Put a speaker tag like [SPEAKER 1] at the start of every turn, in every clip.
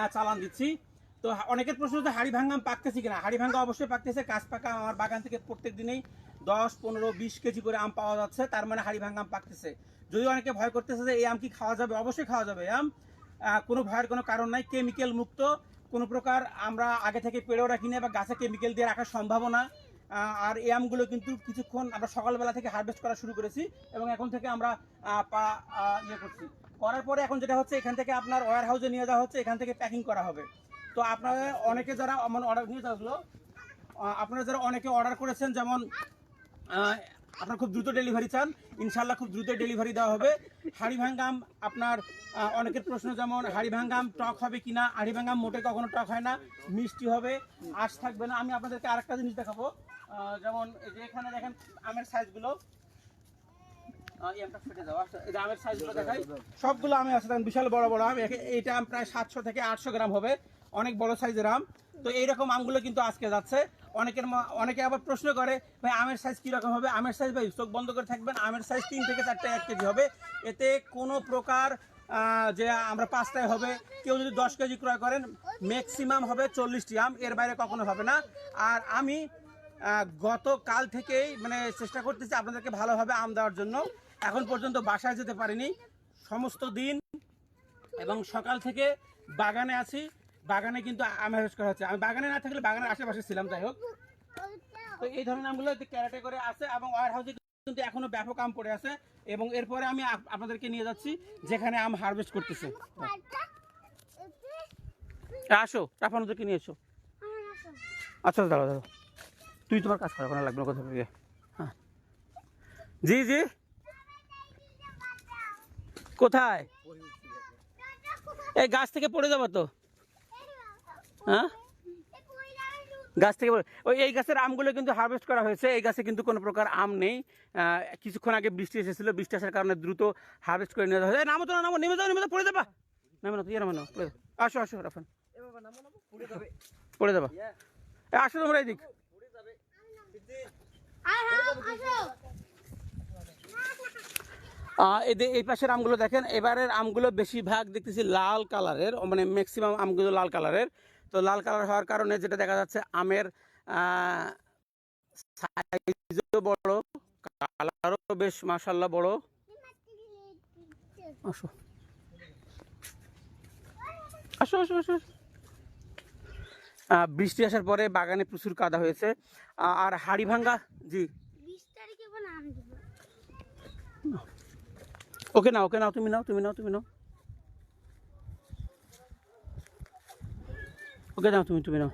[SPEAKER 1] আহ, চালান দিচ্ছি। তো অনেকের প্রশ্ন হচ্ছে হাড়ি ভাঙ্গাম পাকতেছি কিনা? হাড়ি ভাঙ্গা অবশ্যই পাকতেছে কাঁচ পাকা আমার বাগান থেকে প্রত্যেক দিনেই দশ পনেরো বিশ কেজি করে আম পাওয়া যাচ্ছে তার মানে হাড়ি ভাঙ্গাম পাকতেছে। যদি অনেকে ভয় করতেছে যে এই আম কি খাওয়া যাবে অবশ্যই খাওয়া যাবে। আম কোনো ভয়ের কোনো কারণ নাই কেমিক্যাল মুক্ত। কোনো প্রকার আমরা আগে থেকে পেড়েও রাখি না বা গাছে কেমিক্যাল দিয়ে রাখার সম্ভাবনা। আর এই আমগুলো কিন্তু কিছুক্ষণ আমরা সকালবেলা থেকে হারভেস্ট করা শুরু করেছি এবং এখন থেকে আমরা পা ইয়ে করছি। করার পরে এখন যেটা হচ্ছে এখান থেকে আপনার ওয়ার হাউসে নিয়ে যাওয়া হচ্ছে এখান থেকে প্যাকিং করা হবে। তো আপনারা অনেকে যারা আমার অর্ডার নিয়ে যাওয়া আপনারা যারা অনেকে অর্ডার করেছেন যেমন আপনার খুব দ্রুত ডেলিভারি চান ইনশাল্লাহ খুব দ্রুত ডেলিভারি দেওয়া হবে। হাড়ি ভাঙ্গাম আপনার অনেকের প্রশ্ন যেমন হাড়ি ভাঙ্গাম টক হবে কিনা হাড়ি ভাঙ্গাম মোটে কখনো টক হয় না মিষ্টি হবে আশ থাকবে না। আমি আপনাদেরকে আরেকটা জিনিস দেখাবো। যেমন এই যে এখানে দেখেন আমের সাইজগুলো আহ, এই আমটা ফেটে যাওয়া এই যে আমের সাইজগুলো দেখাই সবগুলো আমি আছে বিশাল বড় বড় আম। এইটা আম প্রায় সাতশো থেকে আটশো গ্রাম হবে। অনেক বড় সাইজের আম। তো এইরকম আমগুলো কিন্তু আজকে যাচ্ছে। অনেকের অনেকে আবার প্রশ্ন করে, ভাই, আমের সাইজ কীরকম হবে? আমের সাইজ ভাই, চোখ বন্ধ করে থাকবেন। আমের সাইজ তিন থেকে চারটে এক কেজি হবে। এতে কোনো প্রকার যে আমরা পাঁচটায় হবে, কেউ যদি দশ কেজি ক্রয় করেন ম্যাক্সিমাম হবে চল্লিশটি আম। এর বাইরে কখনো হবে না। আর আমি গতকাল থেকেই মানে চেষ্টা করতেছি আপনাদেরকে ভালোভাবে আম দেওয়ার জন্য। এখন পর্যন্ত বাসায় যেতে পারিনি। সমস্ত দিন এবং সকাল থেকে বাগানে আছি। বাগানে কিন্তু আম হারভেস্ট করা হচ্ছে। আমি বাগানে না থাকলে বাগানের আশেপাশে ছিলাম, যাই হোক। তো এই ধরনের আমগুলো ক্যারেটে করে আছে এবং ওয়ার হাউসে কিন্তু এখনও ব্যাপক আম পড়ে আছে এবং এরপরে আমি আপ- আপনাদেরকে নিয়ে যাচ্ছি, যেখানে আম হারভেস্ট করতেছে। আসো টাফানুদেরকে নিয়ে এসো। আচ্ছা দাঁড়াও দাঁড়াও। তুই তোমার কাজ করা লাগবে না থেকে হ্যাঁ। জি জি। কোথায়? এই গাছ থেকে পড়ে যাব তো। হ্যাঁ? গাছ থেকে ওই এই গাছের আমগুলো কিন্তু হারভেস্ট করা হয়েছে। এই গাছে কিন্তু কোনো প্রকার আম নেই। কিছুক্ষণ আগে বৃষ্টি এসেছিল। বৃষ্টি আসার কারণে দ্রুত হারভেস্ট করে নিয়ে যাওয়া হয়েছে নামো তো নামো। নেমে যাও নেমে যাও, পড়ে যাবা। নামে না তুই নামে না আসো আসো, রাফান। পড়ে যাবা। আসো তোমরা এদিক। আহ, এই পাশের আমগুলো দেখেন এবারের আমগুলো বেশিরভাগ দেখতেছি লাল কালারের মানে ম্যাক্সিমাম আমগুলো লাল কালারের। তো লাল কালার হওয়ার কারণে যেটা দেখা যাচ্ছে আমের সাইজও বড় কালারও বেশ মাসাল্লাহ বড়। আসো। আসো আসো আসো। বৃষ্টি আসার পরে বাগানে প্রচুর কাদা হয়েছে। আর হাড়ি ভাঙ্গা জি।
[SPEAKER 2] বিশ তারিখে
[SPEAKER 1] ওকে নাও ওকে নাও তুমি নাও তুমি নাও তুমি নাও ওকে নাও তুমি তুমি নাও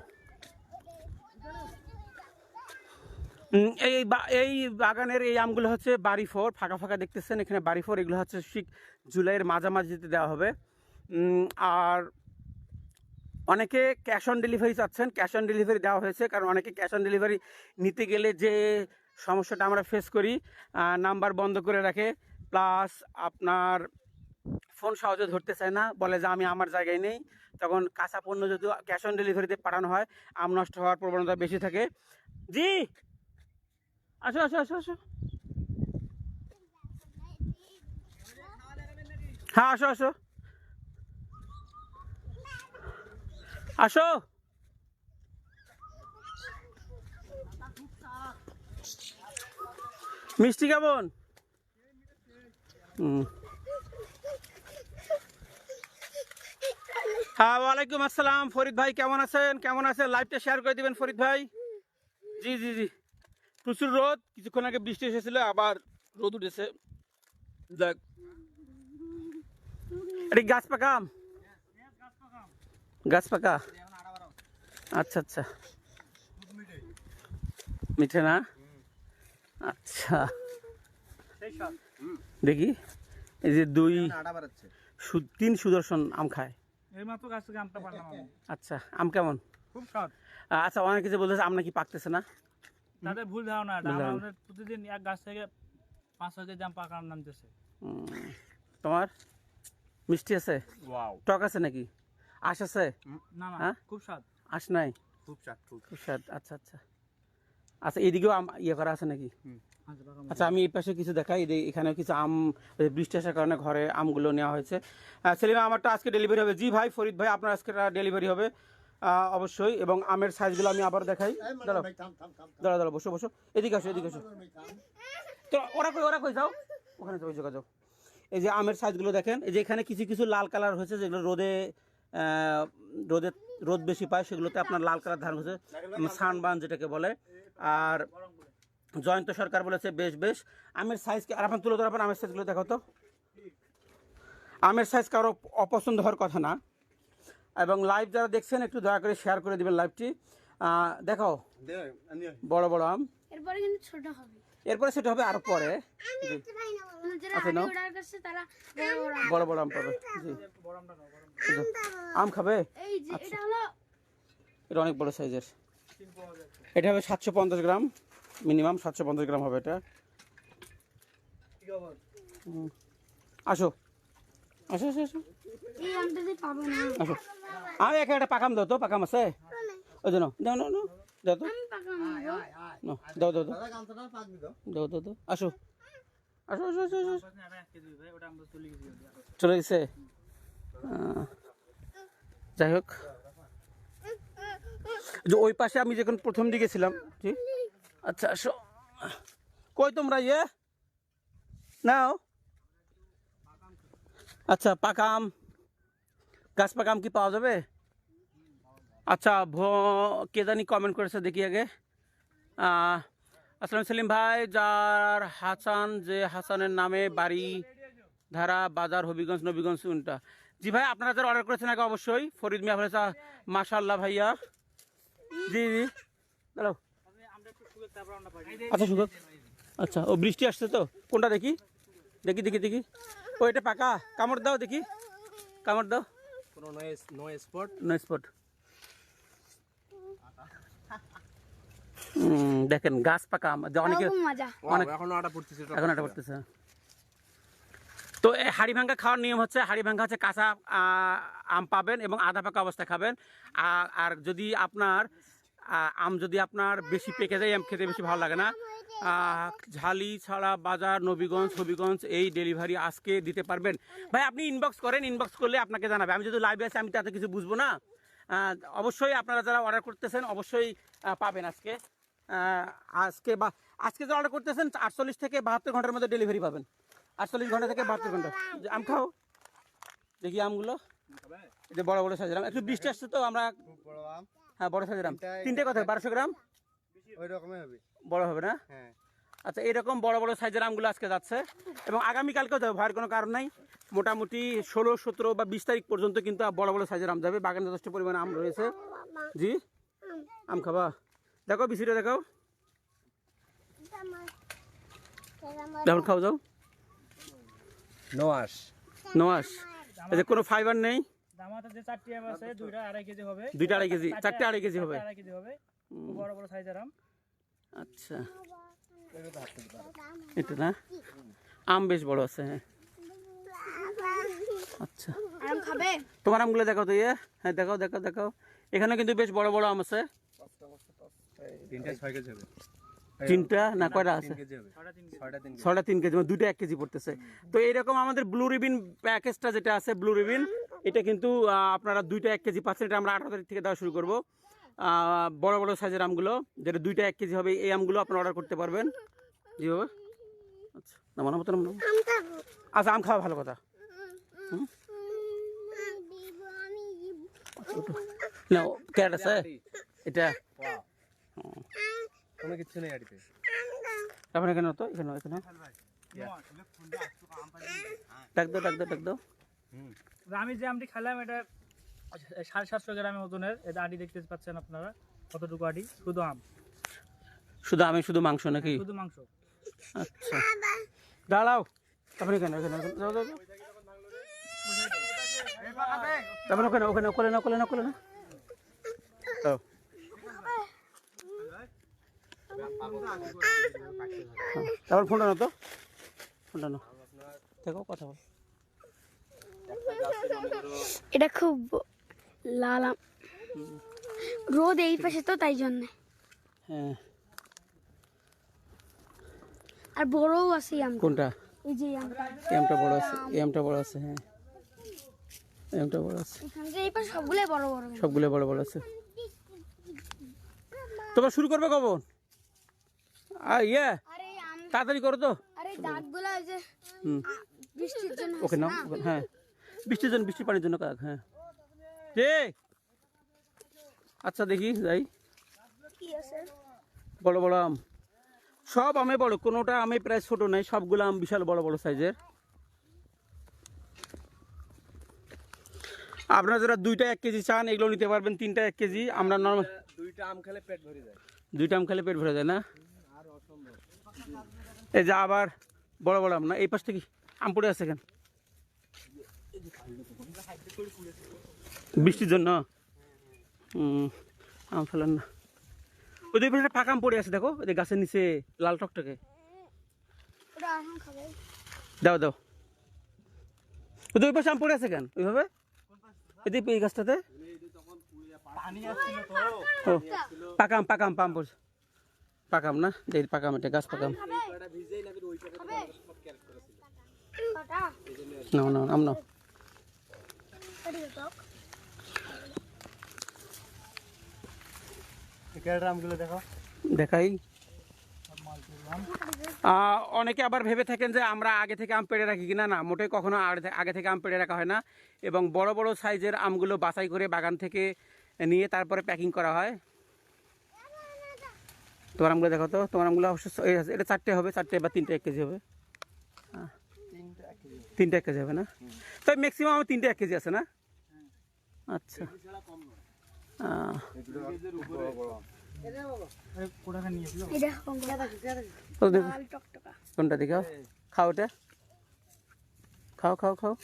[SPEAKER 1] এই এই বাগানের এই আমগুলো হচ্ছে বাড়ি ফোর, ফাঁকা ফাঁকা দেখতেছেন, এখানে বাড়ি ফোর, এগুলো হচ্ছে ঠিক জুলাইয়ের মাঝামাঝিতে দেওয়া হবে। আর অনেকে ক্যাশ অন ডেলিভারি চাচ্ছেন, ক্যাশ অন ডেলিভারি দেওয়া হয়েছে, কারণ অনেকে ক্যাশ অন ডেলিভারি নিতে গেলে যে সমস্যাটা আমরা ফেস করি নাম্বার বন্ধ করে রাখে প্লাস আপনার ফোন সহজে ধরতে চায় না, বলে যে আমি আমার জায়গায় নেই। তখন কাঁচা পণ্য যদি ক্যাশ অন ডেলিভারিতে পাঠানো হয়, আম নষ্ট হওয়ার প্রবণতা বেশি থাকে। জি! আসো আসো আসো আসো। হ্যাঁ আসো আসো। আসো। মিষ্টি কেমন? ওয়ালাইকুম আসসালাম। ফরিদ ভাই, কেমন আছেন? কেমন আছেন লাইভটা শেয়ার করে দিবেন, ফরিদ ভাই? জি জি জি। প্রচুর রোদ। কিছুক্ষণ আগে বৃষ্টি এসেছিল, আবার রোদ উঠেছে। যাক। এটা গাছ পাকা গাছ পাকা? আচ্ছা আচ্ছা। মিঠে না? আচ্ছা। দেখি। এই যে দুই তিন সুদর্শন আম খায়।
[SPEAKER 3] এই গাছ থেকে আমটা পারলাম
[SPEAKER 1] আচ্ছা আম কেমন?
[SPEAKER 3] খুব স্বাদ
[SPEAKER 1] আচ্ছা অনেকে যে বলতেছে আম নাকি পাকতেছে না?
[SPEAKER 3] তাদের ভুল ধারণা
[SPEAKER 1] ভুল ধারণা।
[SPEAKER 3] আমাদের প্রতিদিন এক গাছ থেকে পাঁচ ছয় কেজি আম পাকার নামতেছে
[SPEAKER 1] তোমার? মিষ্টি আছে?
[SPEAKER 4] ওয়াও।
[SPEAKER 1] টক আছে নাকি? আশ আছে?
[SPEAKER 3] না না
[SPEAKER 1] হ্যাঁ?
[SPEAKER 3] খুব স্বাদ
[SPEAKER 1] আশ নাই?
[SPEAKER 4] খুব চাট খুব
[SPEAKER 1] খুব স্বাদ আচ্ছা আচ্ছা। আচ্ছা এইদিকেও আম ইয়ে করা আছে নাকি?
[SPEAKER 4] হুম।
[SPEAKER 3] আচ্ছা
[SPEAKER 1] আমি এই পাশে কিছু দেখাই এখানে কিছু আম বৃষ্টি আসার কারণে ঘরে আমগুলো নেওয়া হয়েছে। সেলিমা আমারটা আজকে ডেলিভারি হবে। জি ভাই ফরিদ ভাই আপনার আজকে ডেলিভারি হবে। অবশ্যই এবং আমের সাইজগুলো আমি আবার দেখাই। দাঁড়াও। দাঁড়া দাঁড়া বসো বসো। এদিকে আসো এদিকে আসো। তো ওরা কই ওরা কই যাও। ওখানে যাও যাও। এই যে আমের সাইজগুলো দেখেন এই যে এখানে কিছু কিছু লাল কালার হয়েছে যেগুলো রোদে রোদে রোদ বেশি পায় সেগুলোতে আপনার লাল কালার ধারণ হয়েছে। সানবান যেটাকে বলে। আর জয়ন্ত সরকার বলেছে বেশ বেশ। আমের সাইজ আর আপনার তুলে ধরাবেন আমের সাইজগুলো দেখো তো। আমের সাইজ কারও অপছন্দ হওয়ার কথা না। এবং লাইভ যারা দেখছেন একটু দয়া করে শেয়ার করে দিবেন লাইভটি দেখো বড় বড় আম।
[SPEAKER 2] এরপরে কিন্তু ছোট হবে।
[SPEAKER 1] এরপরে সেটা হবে আরও পরে। আচ্ছা,
[SPEAKER 2] বড় বড় আম।
[SPEAKER 1] বড় বড় পাবে। জি। আম খাবে?
[SPEAKER 2] এই যে এটা হলো
[SPEAKER 1] এটা অনেক বড় সাইজের এটা হবে সাতশো পঞ্চাশ গ্রাম। মিনিমাম সাতশো পঞ্চাশ গ্রাম হবে এটা। আসো। আসো আসো আসো। আসো। আমি একা একটা পাকাম দাও তো পাকাম আছে? ওই জন্য দাও না দাও দাও তো। দাও দাও দাও। দাও দাও আসো। আসো আসো আসো আসো।
[SPEAKER 3] চলে গেছে
[SPEAKER 1] যাই হোক। যে ওই পাশে আমি যখন প্রথম দিকে ছিলাম জি? আচ্ছা আসো। কই তোমরা ইয়ে? নাও। আচ্ছা পাকাম। গাছ পাকাম কি পাওয়া যাবে? আচ্ছা ভ কে জানি কমেন্ট করেছে দেখি আগে। আহ, আসসালাম সেলিম ভাই যার হাসান যে হাসানের নামে বাড়ি ধারা বাজার হবিগঞ্জ নবীগঞ্জ উনটা। জি ভাই আপনারা যারা অর্ডার করেছেন আগে অবশ্যই ফরিদ মিয়া বলেছে মাশাল্লাহ ভাইয়া। জি জি। দাঁড়াও
[SPEAKER 3] আমরা একটু শুয়ে তারপর আমরা পাই
[SPEAKER 1] আচ্ছা সুযোগ আচ্ছা ও বৃষ্টি আসছে তো? কোনটা দেখি? দেখি দেখি দেখি। ও এটা পাকা। কামড় দাও দেখি। কামড় দাও।
[SPEAKER 4] কোনো নয় নয় স্পট
[SPEAKER 1] নো স্পট দেখেন গাছ পাকা। অনেকে
[SPEAKER 2] খুব মজা।
[SPEAKER 1] অনেক-
[SPEAKER 4] এখনও আটা পড়তেছে
[SPEAKER 1] এখন এটা করতেছে তো এই হাড়ি ভাঙ্গা খাওয়ার নিয়ম হচ্ছে হাড়ি ভাঙ্গা হচ্ছে কাঁচা আম পাবেন এবং আধা পাকা অবস্থায় খাবেন। আর- আর যদি আপনার আম যদি আপনার বেশি পেকে যায়, আম খেতে বেশি ভালো লাগে না। ঝালি ছাড়া বাজার, নবীগঞ্জ, হবিগঞ্জ, এই ডেলিভারি আজকে দিতে পারবেন। ভাই, আপনি ইনবক্স করেন ইনবক্স করলে আপনাকে জানাবে। আমি যদি লাইভে আছি, আমি তাতে কিছু বুঝব না। অবশ্যই আপনারা যারা অর্ডার করতেছেন, অবশ্যই পাবেন আজকে। আজকে বা, আজকে যারা অর্ডার করতেছেন, আটচল্লিশ থেকে বাহাত্তর ঘণ্টার মধ্যে ডেলিভারি পাবেন। আটচল্লিশ ঘণ্টা থেকে বাহাত্তর ঘণ্টা। আম খাও। দেখি আমগুলো। বড় বড় সাইজের আম। একটু বৃষ্টি আসছে তো, আমরা হ্যাঁ বড় সাইজের আম। তিনটে কত বারোশো গ্রাম?
[SPEAKER 4] ওই রকমই হবে।
[SPEAKER 1] বড় হবে না?
[SPEAKER 4] হ্যাঁ।
[SPEAKER 1] আচ্ছা এরকম বড় বড় সাইজের আমগুলো আজকে যাচ্ছে। এবং আগামীকালকেও যাবে ভয়ের কোনো কারণ নাই। মোটামুটি ষোলো সতেরো বা বিশ তারিখ পর্যন্ত কিন্তু বড় বড় সাইজের আম যাবে। বাগানে যথেষ্ট পরিমাণে আম রয়েছে। জি? আম খাবা। দেখো বিসিটা দেখো দেখুন খাও যাও।
[SPEAKER 4] নোয়াস
[SPEAKER 1] নোয়াস এই যে কোনো ফাইবার নেই?
[SPEAKER 3] দামাতে যে চারটি আম আছে দুইটা আড়াই কেজি হবে।
[SPEAKER 1] দুইটা আড়াই কেজি চারটে আড়াই কেজি হবে।
[SPEAKER 3] আড়াই কেজি হবে। বড় বড় সাইজের আম।
[SPEAKER 1] আচ্ছা। এটা না? আম বেশ বড় আছে হ্যাঁ। আচ্ছা।
[SPEAKER 2] আম খাবে?
[SPEAKER 1] তোমার আমগুলো দেখো তো ইয়ে। হ্যাঁ দেখাও দেখাও দেখাও। এখানে কিন্তু বেশ বড় বড় আম আছে।
[SPEAKER 4] তিনটা ছয় কেজি হবে।
[SPEAKER 1] তিনটা না কয়টা আছে? ছটা তিন কেজি। মানে দুটো এক কেজি পড়তেছে। তো এইরকম আমাদের ব্লু রিবিন প্যাকেজটা যেটা আছে ব্লু রিবিন এটা কিন্তু আপনারা দুইটা এক কেজি পাচ্ছেন। এটা আমরা আঠারো তারিখ থেকে দেওয়া শুরু করব। বড় বড় সাইজের আমগুলো যেটা দুইটা এক কেজি হবে এই আমগুলো আপনারা অর্ডার করতে পারবেন। জি বাবা। আচ্ছা নামানো মতো নামানো আচ্ছা আম খাওয়া ভালো কথা। না ক্যারেট আছে? এটা?
[SPEAKER 4] কোনো কিছু নেই আড়িতে।
[SPEAKER 1] আপনার এখানে তো এখানে এখানে। ডাক দাও ডাক দাও ডাক দাও।
[SPEAKER 3] আমি যে আমটি খেলাম এটা সাড়ে সাতশো গ্রামের ওজনের। এটা আটি দেখতে পাচ্ছেন আপনারা কতটুকু আটি শুধু আম।
[SPEAKER 1] শুধু আমি শুধু মাংস নাকি?
[SPEAKER 3] শুধু মাংস।
[SPEAKER 1] আচ্ছা। দাঁড়াও। তারপরে এখানে ওখানে ওখানে, যাও যাও যাও। তারপরে ওখানে ওখানে ওখানে না ওখানে। না ওখানে না যাও। হ্যাঁ, তারপর ফোনটা না তো। ফোনটা না দেখো কথা বল।
[SPEAKER 2] এটা খুব লাল আম। রোদ এই পাশে তো তাই জন্য।
[SPEAKER 1] হ্যাঁ।
[SPEAKER 2] আর বড়ও আছে আমটা।
[SPEAKER 1] কোনটা?
[SPEAKER 2] এই যে আমটা।
[SPEAKER 1] আমটা বড় আছে এই আমটা বড় আছে হ্যাঁ। আমটা বড় আছে।
[SPEAKER 2] এখানে যে এই পাশে সবগুলোই বড় বড়। আম।
[SPEAKER 1] সবগুলো বড় বড় আছে। তোমরা শুরু করবে কখন? ইয়ে।
[SPEAKER 2] আর এই আম
[SPEAKER 1] তাড়াতাড়ি করো তো।
[SPEAKER 2] বৃষ্টির
[SPEAKER 1] ওকে নাও। হ্যাঁ। বৃষ্টির জন্য বৃষ্টি পানির জন্য কাক হ্যাঁ। ঠিক আচ্ছা দেখি যাই। বড় বড় আম। সব আমে বড় কোনোটা আমে প্রায় ছোট নাই সবগুলো আম বিশাল বড় বড় সাইজের। আপনারা যারা দুইটা এক কেজি চান এগুলো নিতে পারবেন তিনটা এক কেজি। আমরা নর্মাল
[SPEAKER 4] দুইটা আম খেলে পেট ভরে যায়।
[SPEAKER 1] দুইটা আম খেলে পেট ভরে যায় না? এই যে আবার বড় বড় আম না এই পাশ থেকে আম পড়ে আছে কেন বৃষ্টির জন্য? আম ফেলেন না। ওই দুই পাশে ফাঁকা আম পড়ে আছে দেখো ওই যে গাছের নিচে লাল টকটকে।
[SPEAKER 2] এখন
[SPEAKER 1] দাও দাও। ওই দুই পাশে আম পড়ে আছে কেন ওইভাবে? এই গাছটাতে? পাকাম পাকাম পাম পড়ছে। পাকাম না? এই পাকাম এটা গাছ পাকাম। দেখাই। অনেকে আবার ভেবে থাকেন যে আমরা আগে থেকে আম পেড়ে রাখি কিনা? না মোটেই কখনো আগে থেকে আম পেড়ে রাখা হয় না। এবং বড় বড় সাইজের আমগুলো বাছাই করে বাগান থেকে নিয়ে তারপরে প্যাকিং করা হয়। তোমার আমগুলো দেখো তো তোমার আমগুলো অবশ্য এটা চারটে হবে চারটে বা তিনটে এক কেজি হবে। তিনটে এক কেজি হবে না? তাই ম্যাক্সিমাম আমার তিনটে এক কেজি আছে না? আচ্ছা। তো কোনটা দেখাও? খাও ওটা খাও খাও খাও।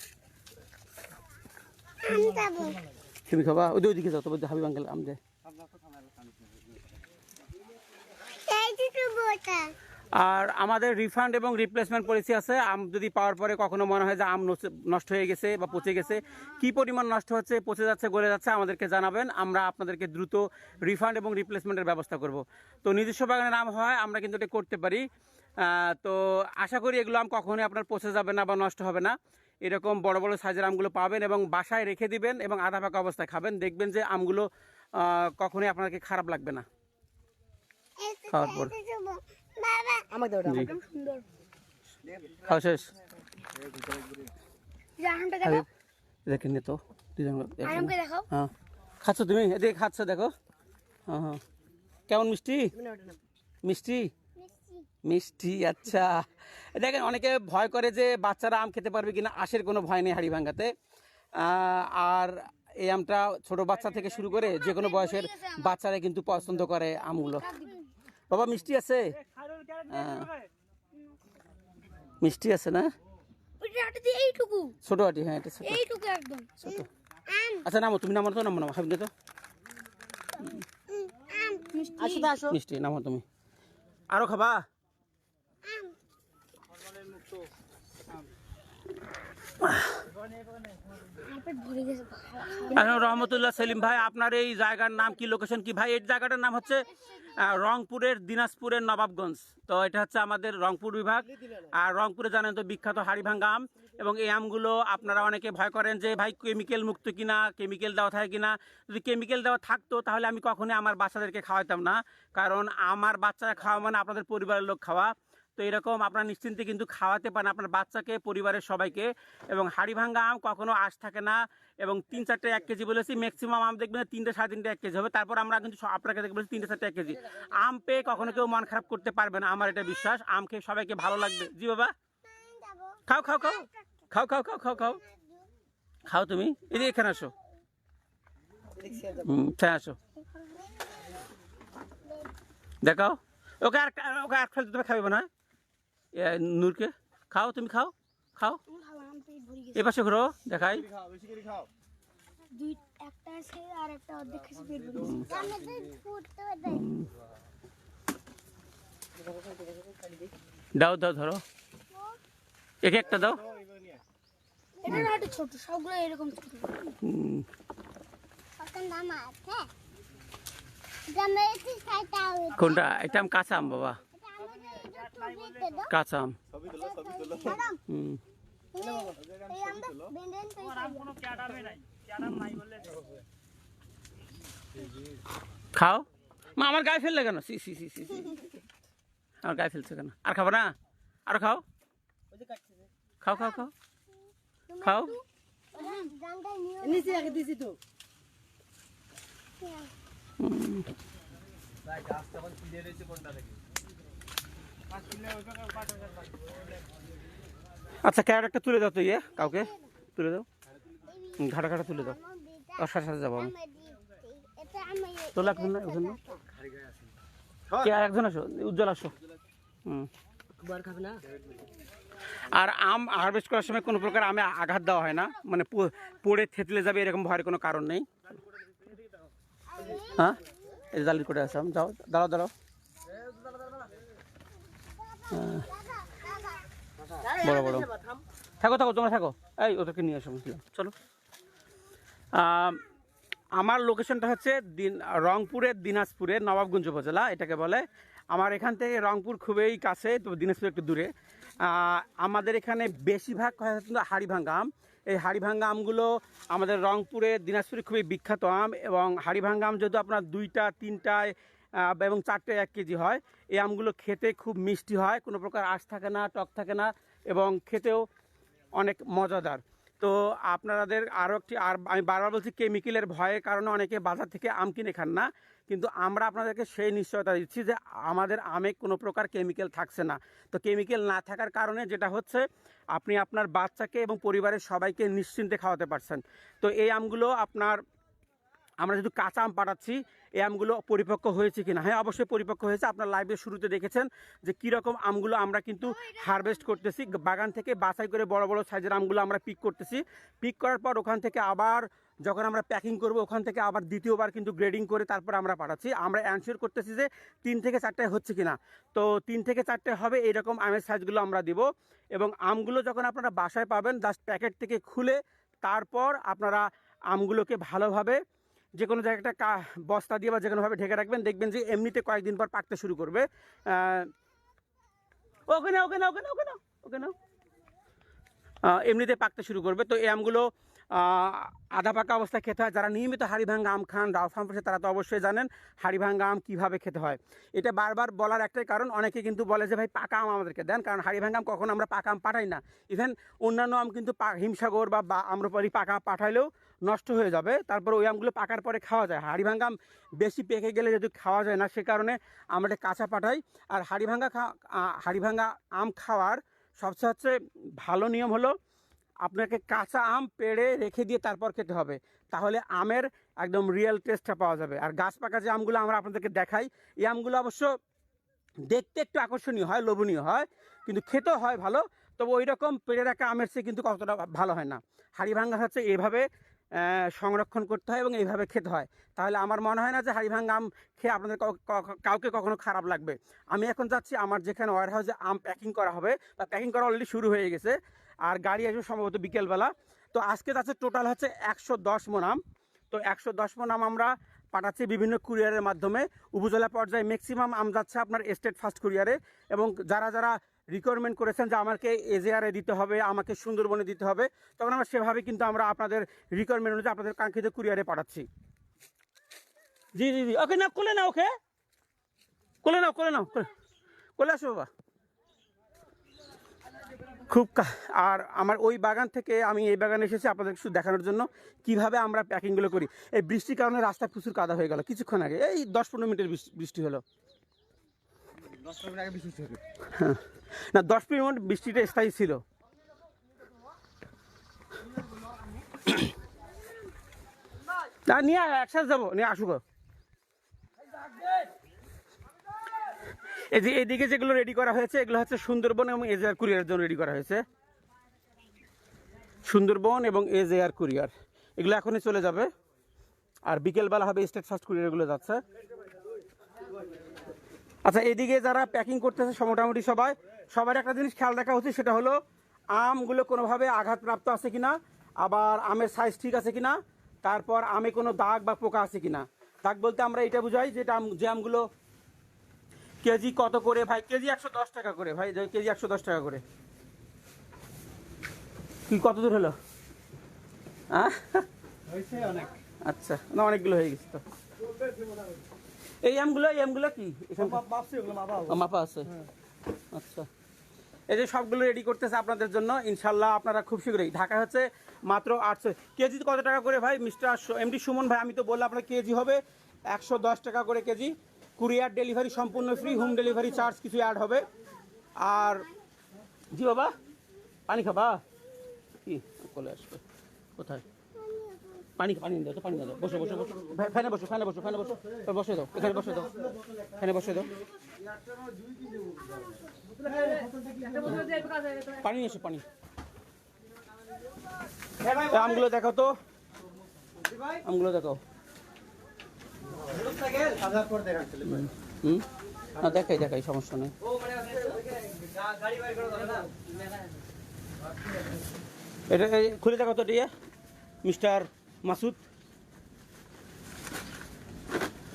[SPEAKER 1] তুমি খাবা? ওই ওইদিকে যাও তোমার হাবিব আঙ্কেল আম দে আর আমাদের রিফান্ড এবং রিপ্লেসমেন্ট পলিসি আছে। আম যদি পাওয়ার পরে কখনো মনে হয় যে আম নষ্ট- হয়ে গেছে বা পচে গেছে কি পরিমাণ নষ্ট হচ্ছে পচে যাচ্ছে গলে যাচ্ছে আমাদেরকে জানাবেন। আমরা আপনাদেরকে দ্রুত রিফান্ড এবং রিপ্লেসমেন্টের ব্যবস্থা করব। তো নিজস্ব বাগানের আম হয় আমরা কিন্তু এটা করতে পারি। তো আশা করি এগুলো আম কখনোই আপনার পচে যাবে না বা নষ্ট হবে না। এরকম বড় বড় সাইজের আমগুলো পাবেন এবং বাসায় রেখে দিবেন এবং আধা পাকা অবস্থায় খাবেন। দেখবেন যে আমগুলো কখনোই আপনাকে খারাপ লাগবে না। খাওয়ার পর জি।
[SPEAKER 2] সুন্দর।
[SPEAKER 1] খাওয়া শেষ?
[SPEAKER 2] এই আমটা দেখো
[SPEAKER 1] হাবিব দেখে নে তো হ্যাঁ। খাচ্ছ তুমি? এদিকে খাচ্ছ দেখো। হ্যাঁ হ্যাঁ। কেমন মিষ্টি? মিষ্টি? মিষ্টি। আচ্ছা। দেখেন অনেকে ভয় করে যে বাচ্চারা আম খেতে পারবে কিনা আশের কোনো ভয় নেই হাড়ি ভাঙ্গাতে আর এই আমটা ছোট বাচ্চা থেকে শুরু করে যে কোনো বয়সের বাচ্চারা কিন্তু পছন্দ করে আমগুলো। বাবা মিষ্টি আছে? হ্যাঁ। মিষ্টি আছে না? ছোট আটি হ্যাঁ এটা ছোট।
[SPEAKER 2] একদম।
[SPEAKER 1] ছোট। আচ্ছা নামো তুমি নামো তো নামো নামো দে তো। মিষ্টি নামো তুমি। আরও খাবা।
[SPEAKER 2] আমার পেট ভরে
[SPEAKER 1] রহমতুল্লাহ সেলিম ভাই, আপনার এই জায়গার নাম কি লোকেশন কি? ভাই, এই জায়গাটার নাম হচ্ছে রংপুরের দিনাজপুরের নবাবগঞ্জ। তো এটা হচ্ছে আমাদের রংপুর বিভাগ। আর রংপুরে জানেন তো বিখ্যাত হাড়িভাঙ্গা আম। এবং এই আমগুলো আপনারা অনেকে ভয় করেন যে, ভাই কেমিক্যাল মুক্ত কিনা? কেমিক্যাল দেওয়া থাকে কিনা? যদি কেমিক্যাল দেওয়া থাকতো, তাহলে আমি কখনোই আমার বাচ্চাদেরকে খাওয়াতাম না। কারণ আমার বাচ্চারা খাওয়া মানে আপনাদের পরিবারের লোক খাওয়া। তো এরকম আপনার নিশ্চিন্তে কিন্তু খাওয়াতে পারেন আপনার বাচ্চাকে, পরিবারের সবাইকে এবং হাড়ি ভাঙ্গা আম কখনো আশ থাকে না এবং তিন চারটে এক কেজি বলেছি ম্যাক্সিমাম আম দেখবেন তিনটে সাড়ে তিনটে এক কেজি হবে। তারপর আমরা কিন্তু আপনাকে দেখবেন তিনটে চারটে এক কেজি। আম পেয়ে কখনো কেউ মন খারাপ করতে পারবে না, আমার এটা বিশ্বাস। আম খেয়ে সবাইকে ভালো লাগবে। জি বাবা। খাও খাও খাও। খাও খাও খাও খাও খাও। খাও তুমি। এদিকে এখানে আসো। হুম আসো। দেখাও। ওকে আর ওকে আর খেলতে তুমি খাবে না। নূরকে? খাও তুমি খাও? খাও?
[SPEAKER 2] আমি খাব না, আমার পেট ভরে গেছে।
[SPEAKER 1] এ পাশে ঘুরো দেখাই।
[SPEAKER 4] খাও বেশি করে খাও।
[SPEAKER 2] দুই একটা আছে আর একটা অর্ধেক খেয়েছি পেট
[SPEAKER 1] দাও দাও ধরো। একে একটা দাও।
[SPEAKER 2] এটা না একটু ছোট সবগুলো এরকম ছোট।
[SPEAKER 1] কোনটা? এটা আম কাঁচা আম বাবা। কাঁচা আম। খাও। মা আমার গায়ে ফেললে কেন? সি সি সি সি আমার গায়ে ফেলছে কেন? আর খাব না? আর খাও। খাও খাও খাও। খাও।
[SPEAKER 4] গাছ
[SPEAKER 1] আচ্ছা ক্যারেট একটা তুলে দাও তো ইয়ে কাউকে? তুলে দাও। ঘাটা ঘাটা তুলে দাও। ওর সাথে সাথে যাব আমি।
[SPEAKER 2] আমার দিতে এটা আমি
[SPEAKER 1] তো লাগবে না? কে একজন আসো, উজ্জ্বল আসো। আর আম হারভেস্ট করার সময় কোনো প্রকার আমে আঘাত দেওয়া হয় না? মানে পড়ে থেতলে যাবে এরকম ভয়ের কোনো কারণ নেই? হ্যাঁ? এই জালির করে আসাম যাও, দাঁড়াও দাঁড়াও। বড় বড়। থাকো থাকো, তোমরা থাকো। এই, ওদেরকে নিয়ে আসো চলো। আমার লোকেশনটা হচ্ছে দিন রংপুরের দিনাজপুরের নবাবগঞ্জ উপজেলা, এটাকে বলে। আমার এখান থেকে রংপুর খুবই কাছে, তো দিনাজপুর একটু দূরে। আমাদের এখানে বেশিরভাগ হাড়িভাঙ্গা আম। এই হাড়িভাঙ্গা আমগুলো আমাদের রংপুরে, দিনাজপুরে খুবই বিখ্যাত আম এবং হাড়িভাঙ্গা আম যেহেতু আপনার দুইটা, তিনটায় এবং চারটে এক কেজি হয়। এই আমগুলো খেতে খুব মিষ্টি হয়, কোনো প্রকার আঁশ থাকে না, টক থাকে না, এবং খেতেও অনেক মজাদার। তো আপনাদের আরও একটি আর আমি বারবার বলছি, কেমিক্যালের ভয়ের কারণে অনেকে বাজার থেকে আম কিনে খান না, কিন্তু আমরা আপনাদেরকে সেই নিশ্চয়তা দিচ্ছি যে আমাদের আমে কোনো প্রকার কেমিক্যাল থাকছে না। তো কেমিক্যাল না থাকার কারণে যেটা হচ্ছে, আপনি আপনার বাচ্চাকে এবং পরিবারের সবাইকে নিশ্চিন্তে খাওয়াতে পারছেন। তো এই আমগুলো আপনার, আমরা যেহেতু কাঁচা আম পাঠাচ্ছি এই আমগুলো পরিপক্ক হয়েছে কিনা? হ্যাঁ অবশ্যই পরিপক্ক হয়েছে। আপনার লাইভের শুরুতে দেখেছেন যে কীরকম আমগুলো আমরা কিন্তু হারভেস্ট করতেছি। বাগান থেকে বাছাই করে বড় বড় সাইজের আমগুলো আমরা পিক করতেছি। পিক করার পর ওখান থেকে আবার যখন আমরা প্যাকিং করব, ওখান থেকে আবার দ্বিতীয়বার কিন্তু গ্রেডিং করে তারপর আমরা পাঠাচ্ছি। আমরা অ্যানশিওর করতেছি যে তিন থেকে চারটায় হচ্ছে কিনা। তো তিন থেকে চারটে হবে এইরকম আমের সাইজগুলো আমরা দিব। এবং আমগুলো যখন আপনারা বাসায় পাবেন জাস্ট প্যাকেট থেকে খুলে তারপর আপনারা আমগুলোকে ভালোভাবে যে কোনো জায়গাটা বস্তা দিয়ে বা যে কোনোভাবে ঢেকে রাখবেন দেখবেন যে এমনিতে কয়েকদিন পর পাকতে শুরু করবে। আহ, ওকে না ওকে না ওকে না ওকে না ওকে না এমনিতে পাকতে শুরু করবে। তো এই আমগুলো আধা পাকা অবস্থায় খেতে হয়। যারা নিয়মিত হাড়িভাঙ্গা আম খান রাও ফার্ম বসে তারা তো অবশ্যই জানেন হাড়িভাঙ্গা আম কীভাবে খেতে হয়। এটা বারবার বলার একটাই কারণ অনেকে কিন্তু বলে যে ভাই পাকা আম আমাদেরকে দেন। কারণ হাড়িভাঙ্গা আম কখন আমরা পাকা আম পাঠাই না। ইভেন অন্যান্য আম কিন্তু হিমসাগর বা আম্রপালি পাকা পাঠাইলেও নষ্ট হয়ে যাবে। তারপর ওই আমগুলো পাকার পরে খাওয়া যায়। হাড়িভাঙ্গা আম বেশি পেকে গেলে যদি খাওয়া যায় না, সে কারণে আমরা কাঁচা পাঠাই। আর হাড়িভাঙ্গা খা হাড়িভাঙ্গা আম খাওয়ার সবচেয়ে হচ্ছে ভালো নিয়ম হলো আপনাকে কাঁচা আম পেড়ে রেখে দিয়ে তারপর খেতে হবে। তাহলে আমের একদম রিয়েল টেস্টটা পাওয়া যাবে। আর গাছ পাকা যে আমগুলো আমরা আপনাদেরকে দেখাই, এই আমগুলো অবশ্য দেখতে একটু আকর্ষণীয় হয়, লোভনীয় হয়, কিন্তু খেতেও হয় ভালো। তবে ওই রকম পেড়ে রাখা আমের চেয়ে কিন্তু কতটা ভালো হয় না। হাড়ি ভাঙ্গা হচ্ছে এভাবে সংরক্ষণ করতে হয় এবং এইভাবে খেতে হয়। তাহলে আমার মনে হয় না যে হাড়ি ভাঙ্গা আম খেয়ে আপনাদের কাউ- কাউ- কাউকে কখনো খারাপ লাগবে। আমি এখন যাচ্ছি আমার যেখানে ওয়ার হাউসে আম প্যাকিং করা হবে। বা প্যাকিং করা অলরেডি শুরু হয়ে গেছে। আর গাড়ি আসবে সম্ভবত বিকেলবেলা। তো আজকে যাচ্ছে টোটাল হচ্ছে একশো দশ মন আম। তো একশো দশ মন আম আমরা পাঠাচ্ছি বিভিন্ন কুরিয়ারের মাধ্যমে। উপজেলা পর্যায়ে ম্যাক্সিমাম আম যাচ্ছে আপনার স্টেট ফার্স্ট কুরিয়ারে এবং যারা যারা রিকোয়ারমেন্ট করেছেন যে আমাকে এজেআরে দিতে হবে আমাকে সুন্দরবনে দিতে হবে। তখন আমরা সেভাবে কিন্তু আমরা আপনাদের রিকোয়ারমেন্ট অনুযায়ী আপনাদের কাঙ্ক্ষিত কুরিয়ারে পাঠাচ্ছি। জি জি জি। ওকে না কোলে না ওকে। কোলে নাও কোলে নাও কোলে- আসো বাবা। খুব আর আমার ওই বাগান থেকে আমি এই বাগানে এসেছি আপনাদের শুধু দেখানোর জন্য কীভাবে আমরা প্যাকিংগুলো করি। এই বৃষ্টির কারণে রাস্তা প্রচুর কাদা হয়ে গেল। কিছুক্ষণ আগে এই দশ পনেরো মিনিটের বৃষ্টি- বৃষ্টি হলো।
[SPEAKER 4] দশ মিনিট আগে হবে
[SPEAKER 1] হ্যাঁ। না, দশ মিনিট বৃষ্টিটা স্থায়ী ছিল। না নিয়ে একসাথে যাব, নিয়ে আসুক। এই যে এইদিকে যেগুলো রেডি করা হয়েছে, এগুলো হচ্ছে সুন্দরবন এবং এজেআর কুরিয়ারের জন্য রেডি করা হয়েছে। সুন্দরবন এবং এজেআর কুরিয়ার এগুলো এখনই চলে যাবে। আর বিকেলবেলা হবে স্টেট ফার্স্ট কুরিয়ার এগুলো যাচ্ছে। আচ্ছা এদিকে যারা প্যাকিং করতেছে মোটামুটি সবাই সবার একটা জিনিস খেয়াল রাখা উচিত সেটা হলো আমগুলো কোনোভাবে আঘাতপ্রাপ্ত আছে কিনা আবার আমের সাইজ ঠিক আছে কিনা তারপর আমে কোনো দাগ বা পোকা আছে কিনা। দাগ বলতে আমরা এটা বুঝাই যেটা আম- যে আমগুলো কেজি কত করে ভাই? কেজি একশো দশ টাকা করে ভাই কেজি একশো দশ টাকা করে। কি কত দূর হলো? আচ্ছা না অনেকগুলো হয়ে গেছে তো। এই আমগুলো এই আমগুলো কি? মাপা আছে। আচ্ছা। এই যে সবগুলো রেডি করতেছে আপনাদের জন্য, ইনশাল্লাহ আপনারা খুব শীঘ্রই। ঢাকা হচ্ছে মাত্র আটশো। কেজি কত টাকা করে ভাই? মিস্টার এমডি সুমন ভাই, আমি তো বললাম আপনার কেজি হবে একশো দশ টাকা করে কেজি। কুরিয়ার ডেলিভারি সম্পূর্ণ ফ্রি হোম ডেলিভারি চার্জ কিছু অ্যাড হবে। আর জি বাবা, পানি খাবা কি? চলে আসবে। কোথায়? পানি পানি দাও তো, পানি দাও বসো বসো বসো। ফ্যানে বসো ফ্যানে বসো ফ্যানে বসো। বসে দাও, এখানে বসে দাও। ফ্যানে বসে দাও। পানি এসো পানি। আমগুলো দেখো তো। আমগুলো দেখো হুম? না দেখাই দেখাই সমস্যা নেই। এটা খুলে দেখো তো দিয়ে মিস্টার মাসুদ।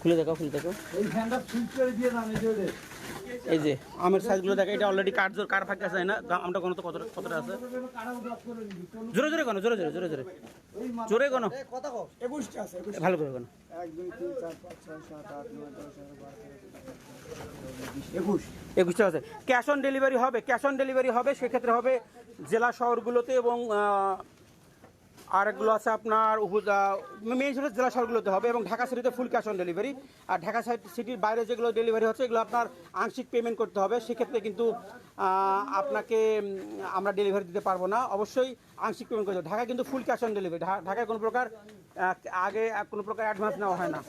[SPEAKER 1] খুলে দেখো খুলে দেখো এই যে আমের সাইজগুলো দেখো এটা অলরেডি কাঠ জোর কার ফাঁকে আছে না? আমটা কোনো তো কতটা কতটা আছে? জোরে জোরে কোনো জোরে জোরে জোরে জোরে। জোরে কোনো ভালো করে কোনো একুশটা আছে। ক্যাশ অন ডেলিভারি হবে ক্যাশ অন ডেলিভারি হবে সেক্ষেত্রে হবে জেলা শহরগুলোতে এবং আরেকগুলো আছে আপনার মেইন সিটি জেলা শহরগুলোতে হবে এবং ঢাকা সিটিতে ফুল ক্যাশ অন ডেলিভারি আর ঢাকা সিটির বাইরে যেগুলো ডেলিভারি হচ্ছে, এগুলো আপনার আংশিক পেমেন্ট করতে হবে। সেক্ষেত্রে কিন্তু আপনাকে আমরা ডেলিভারি দিতে পারব না। অবশ্যই আংশিক পেমেন্ট করতে হবে। ঢাকা কিন্তু ফুল ক্যাশ অন ডেলিভারি ঢাকায় কোনো প্রকার আগে কোনো প্রকার অ্যাডভান্স নেওয়া হয় না।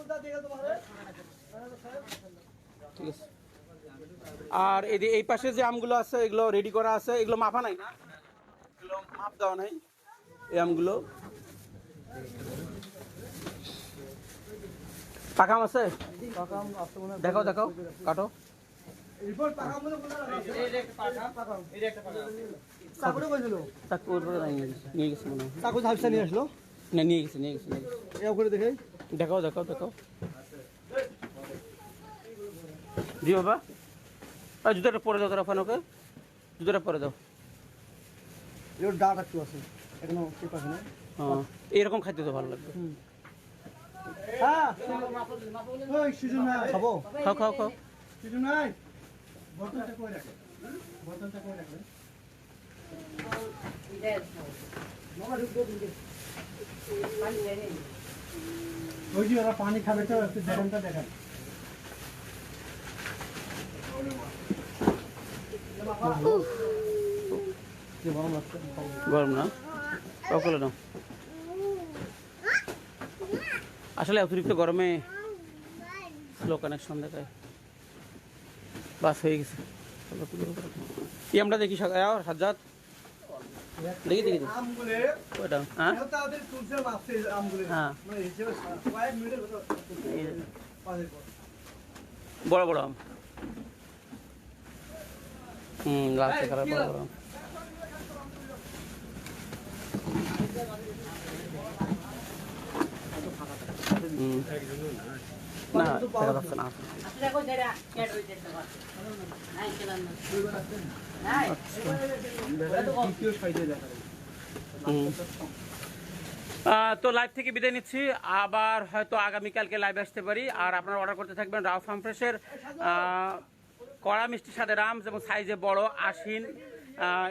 [SPEAKER 1] ঠিক আছে। আর এই পাশে যে আমগুলো আছে, এগুলো রেডি করা আছে। এগুলো মাপা নাই না? এগুলো মাপ দেওয়া নাই। আমগুলো পাকা আম আছে? দেখাও দেখাও, কাটো। দেখাও দেখাও দেখাও। জি বাবা। জুতোটা পরে দাও, তোরা ফোন ওকে জুতোটা পরে দাও।
[SPEAKER 4] ডাট একটু আছে। এখনও ঠিক আছে না?
[SPEAKER 1] হ্যাঁ এইরকম তো ভালো লাগবে।
[SPEAKER 4] হ্যাঁ খাব?
[SPEAKER 1] খাও খাও খাও।
[SPEAKER 4] নাই। বোতলটা কই রাখে বোতলটা কই ওই যে ওরা পানি খাবে তো একটু দেখেনটা দেখেন। গরম
[SPEAKER 1] না? সকলে নাও। আসলে অতিরিক্ত গরমে স্লো কানেকশন দেখায়। বাস হয়ে গেছে। কি আমরা দেখি সকাল সাজ্জাদ? দেখি দেখি।
[SPEAKER 4] আমগুলো
[SPEAKER 1] হ্যাঁ? হ্যাঁ। বড় বড় আম। হুম লালচে কালার বড় বড় হুম। তো লাইভ থেকে বিদায় নিচ্ছি। আবার হয়তো আগামীকালকে লাইভ আসতে পারি। আর আপনারা অর্ডার করতে থাকবেন রাও ফার্ম ফ্রেশের কড়া মিষ্টি সাথে রামস এবং সাইজে বড় আহ,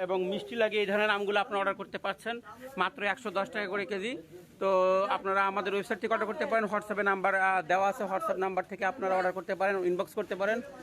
[SPEAKER 1] এবং মিষ্টি লাগে এই ধরনের আমগুলো আপনারা অর্ডার করতে পারছেন। মাত্র একশো দশ টাকা করে কেজি। তো আপনারা আমাদের ওয়েবসাইট থেকে অর্ডার করতে পারেন। হোয়াটসঅ্যাপে নাম্বার দেওয়া আছে। হোয়াটসঅ্যাপ নাম্বার থেকে আপনারা অর্ডার করতে পারেন ইনবক্স করতে পারেন।